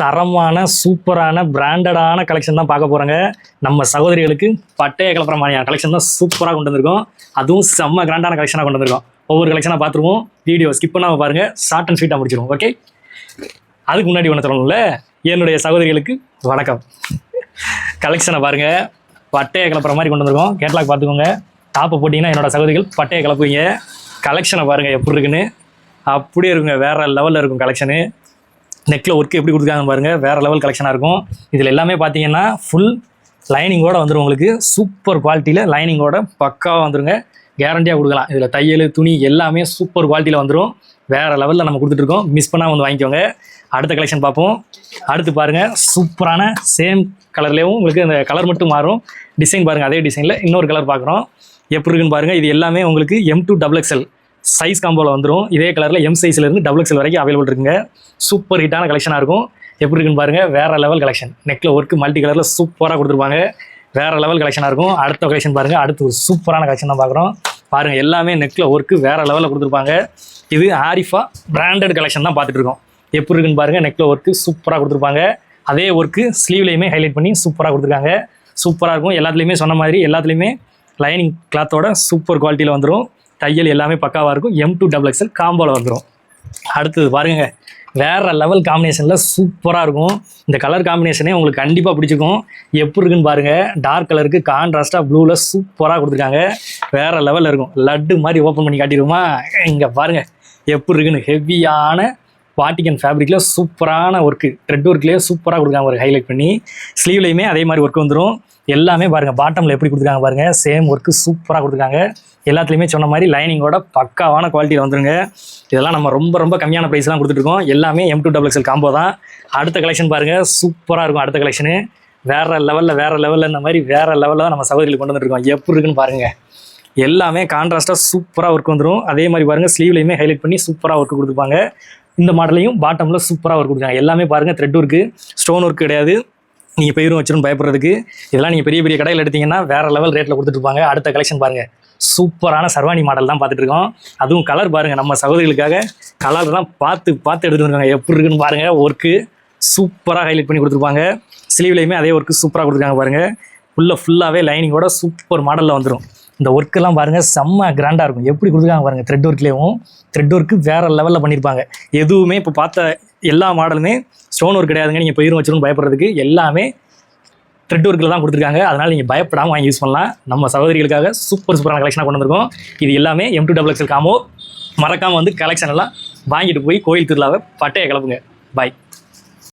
தரமான சூப்பரான பிராண்டடான கலெக்ஷன் தான் பார்க்க போகிறாங்க நம்ம சகோதரிகளுக்கு பட்டைய கலப்புற மாதிரியான கலெக்ஷன் தான் சூப்பராக கொண்டு வந்திருக்கோம். அதுவும் செம்ம கிராண்டான கலெக்ஷனாக கொண்டு வந்திருக்கோம். ஒவ்வொரு கலெக்ஷனாக பார்த்துருவோம். வீடியோ ஸ்கிப் பண்ணாமல் பாருங்கள் ஷார்ட் அண்ட் ஸ்வீட்டாக முடிச்சிருவோம். ஓகே அதுக்கு முன்னாடி ஒன்று சொல்லணும்ல. என்னுடைய சகோதரிகளுக்கு வணக்கம். கலெக்ஷனை பாருங்கள் பட்டையை கிளப்புற மாதிரி கொண்டு வந்திருக்கோம். கேட்லாக் பார்த்துக்கோங்க. டாப்பை போட்டிங்கன்னா என்னோடய சகோதரிகள் பட்டையை கிளப்புவீங்க கலெக்ஷனை பாருங்கள் எப்படி இருக்குன்னு. அப்படியே இருக்குங்க. வேறு லெவலில் இருக்கும் கலெக்ஷனு நெக்கில் ஒர்க் எப்படி கொடுத்துருக்காங்க பாருங்கள் வேறு லெவல் கலெக்ஷனாக இருக்கும். இதில் எல்லாமே பார்த்தீங்கன்னா ஃபுல் லைனிங்கோட வந்துடும் உங்களுக்கு. சூப்பர் குவாலிட்டியில் லைனிங்கோட பக்காவாக வந்துருங்க. கேரண்டியாக கொடுக்கலாம். இதில் தையல் துணி எல்லாமே சூப்பர் குவாலிட்டியில் வந்துடும் வேறு லெவலில் நம்ம கொடுத்துட்ருக்கோம் மிஸ் பண்ணால் வந்து வாங்கிக்கோங்க. அடுத்த கலெக்ஷன் பார்ப்போம். அடுத்து பாருங்கள் சூப்பரான சேம் கலர்லேயும் உங்களுக்கு அந்த கலர் மட்டும் மாறும். டிசைன் பாருங்கள் அதே டிசைனில் இன்னொரு கலர் பார்க்குறோம். எப்படி இருக்குன்னு பாருங்கள் இது எல்லாமே உங்களுக்கு M to double XL size காம்போவில் வந்துடும் இதே கலரில் எம் சைஸ்லேருந்து டபுள் எக்ஸல் வரைக்கும் அவைலபிள் இருக்குங்க. சூப்பர் ஹிட்டான கலெக்ஷனாக இருக்கும். எப்படி இருக்குன்னு பாருங்கள் வேறு லெவல் கலெக்ஷன் நெக்கில் ஒர்க்கு மல்டி கலரில் சூப்பராக கொடுத்துருப்பாங்க. வேறு லெவல் கலெக்ஷனாக இருக்கும். அடுத்த கலெக்ஷன் பாருங்கள் அடுத்து ஒரு சூப்பரான கலெக்ஷன் தான் பார்க்குறோம். பாருங்கள் எல்லாமே நெக்கில் ஒர்க்கு வேறு லெவலில் கொடுத்துருப்பாங்க. இது ஆரிஃபா பிராண்டட் கலெக்ஷன் தான் பார்த்துட்டு இருக்கோம். எப்படி இருக்குன்னு பாருங்கள் நெக்கில் ஒர்க்கு சூப்பராக கொடுத்துருப்பாங்க. அதே ஒர்க்கு ஸ்லீவ்லேயுமே ஹைலைட் பண்ணி சூப்பராக கொடுத்துருக்காங்க. சூப்பராக இருக்கும். எல்லாத்துலேயுமே சொன்ன மாதிரி எல்லாத்துலேயுமே லைனிங் கிளாத்தோட சூப்பர் குவாலிட்டியில் வந்துடும் தையல் எல்லாமே பக்காவாக இருக்கும். எம் டூ டபுள் எக்ஸ்எல் காம்போவில் வந்துடும் அடுத்தது பாருங்க. வேற லெவல் காம்பினேஷனில் சூப்பராக இருக்கும். இந்த கலர் காம்பினேஷனே உங்களுக்கு கண்டிப்பாக பிடிச்சிக்கும் எப்படி இருக்குன்னு பாருங்கள் டார்க் கலருக்கு கான்ட்ராஸ்ட்டாக ப்ளூவில் சூப்பராக கொடுத்துருக்காங்க. வேறு லெவலில் இருக்கும். லட்டு மாதிரி ஓப்பன் பண்ணி காட்டிடுவோமா இங்கே பாருங்கள் எப்படி இருக்குன்னு? ஹெவியான வாட்டிகன் ஃபேப்ரிக்கில் சூப்பரான ஒர்க்கு த்ரெட் ஒர்க்லேயே சூப்பராக கொடுக்குறாங்க ஒரு ஹைலைட் பண்ணி. ஸ்லீவ்லையுமே அதே மாதிரி ஒர்க் வந்துடும் எல்லாமே பாருங்கள் பாட்டமில் எப்படி கொடுத்துருக்காங்க பாருங்கள் சேம் ஒர்க்கு சூப்பராக கொடுத்துருக்காங்க. எல்லாத்துலேயுமே சொன்ன மாதிரி லைனிங்கோட பக்காவான குவாலிட்டியில் வந்துருங்க. இதெல்லாம் நம்ம ரொம்ப ரொம்ப கம்மியான ப்ரைஸ்லாம் கொடுத்துட்ருக்கோம் எல்லாமே M to double XL combo தான். அடுத்த கலெக்ஷன் பாருங்கள் சூப்பராக இருக்கும் அடுத்த கலெக்ஷனு வேறு லெவலில் வேறு லெவலில் இந்த மாதிரி வேறு லெவலில் தான் நம்ம சகோதரிகள் கொண்டு வந்துருக்கோம். எப்படி இருக்குன்னு பாருங்கள் எல்லாமே கான்ட்ராஸ்ட்டாக சூப்பராக ஒர்க் வந்துடும் அதே மாதிரி பாருங்கள் ஸ்லீவ்லையுமே ஹைலைட் பண்ணி சூப்பராக ஒர்க் கொடுத்துருப்பாங்க. இந்த மாடலையும் பாட்டமில் சூப்பராக ஒர்க் கொடுக்குறாங்க. எல்லாமே பாருங்கள் த்ரெட் ஒர்க்கு ஸ்டோன் ஒர்க் கிடையாது. நீங்கள் பயிரும் வச்சிரும் பயப்படுறதுக்கு. இதெல்லாம் நீங்கள் பெரிய பெரிய கடையில் எடுத்தீங்கன்னா வேறு லெவல் ரேட்டில் கொடுத்துட்ருப்பாங்க அடுத்த கலெக்ஷன் பாருங்கள் சூப்பரான சர்வாணி மாடல் தான் பார்த்துட்டு இருக்கோம். அதுவும் கலர் பாருங்கள் நம்ம சகோதரிகளுக்காக கலர்லாம் பார்த்து பார்த்து எடுத்துட்டு இருக்காங்க எப்படி இருக்குன்னு பாருங்கள் ஒர்க்கு சூப்பராக ஹைலைட் பண்ணி கொடுத்துருப்பாங்க. ஸ்லீவ்லேயுமே அதே ஒர்க்கு சூப்பராக கொடுத்துருக்காங்க பாருங்கள் ஃபுல்லாக ஃபுல்லாகவே லைனிங்கோட சூப்பர் மாடலில் வந்துடும் இந்த ஒர்க்கெல்லாம் பாருங்கள் செம்ம கிராண்டாக இருக்கும். எப்படி கொடுத்துருக்காங்க பாருங்கள் த்ரெட் ஒர்க்லேயும் த்ரெட் ஒர்க்கு வேறு லெவலில் பண்ணியிருப்பாங்க எதுவுமே இப்போ பார்த்த எல்லா மாடலுமே ஸ்டோன் ஒர்க் கிடையாதுங்க. நீங்கள் பயிரும் வச்சிருன்னு பயப்படுறதுக்கு எல்லாமே த்ரெட் ஒர்க்கில் தான் கொடுத்துருக்காங்க. அதனால் நீங்கள் பயப்படாமல் வாங்கி யூஸ் பண்ணலாம். நம்ம சகோதரிகளுக்காக சூப்பர் சூப்பரான கலெக்ஷனாக கொண்டு வந்திருக்கோம். இது எல்லாமே M two double XL combo மறக்காமல் வந்து கலெக்ஷன் எல்லாம் வாங்கிட்டு போய் கோயில் திருவிழாவை பட்டையை கிளப்புங்க. பாய்